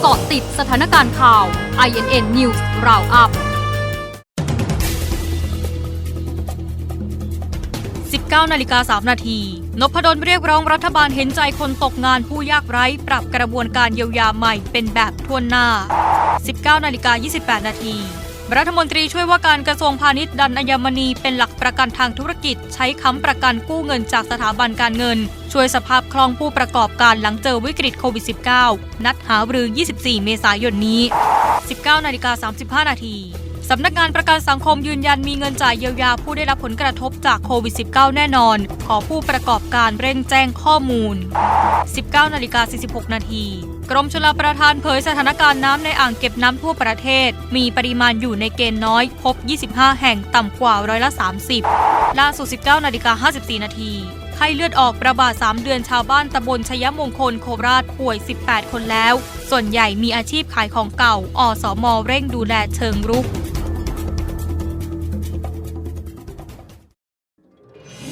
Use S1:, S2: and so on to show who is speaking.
S1: เกาะติดสถานการณ์ข่าว INN News Roundup 19นาฬิกา3นาทีนพดลเรียกร้องรัฐบาลเห็นใจคนตกงานผู้ยากไร้ ปรับกระบวนการเยียวยาใหม่เป็นแบบทวนหน้า 19นาฬิกา28 นาที รัฐมนตรีช่วยว่าการกระทรวงพาณิชย์ดันอัญมณีเป็นหลักประกันทางธุรกิจ ใช้ค้ำประกันกู้เงินจากสถาบันการเงิน ช่วยสภาพคล่องผู้ประกอบการหลังเจอวิกฤตโควิด -19 นัดหารือ 24 เมษายนนี้ 19นาฬิกา35 นาที สำนักงานประกันสังคมยืนยันมีเงินจ่ายเยียวยาผู้ได้รับผลกระทบจากโควิด -19 แน่นอน ขอผู้ประกอบการเร่งแจ้งข้อมูล 19นาฬิกา46 นาทีกรมชลประทานเผยสถานการณ์น้ำในอ่างเก็บน้ำทั่วประเทศ มีปริมาณอยู่ในเกณฑ์น้อย พบ 25 แห่งต่ำกว่าร้อยละ 30 ล่าสุด 19นาฬิกา54 นาทีไข้เลือดออกระบาด 3 เดือนชาวบ้านตำบลชยมงคลโคราชป่วย 18 คนแล้ว ส่วนใหญ่มีอาชีพขายของเก่า อสมเร่งดูแลเชิงรุก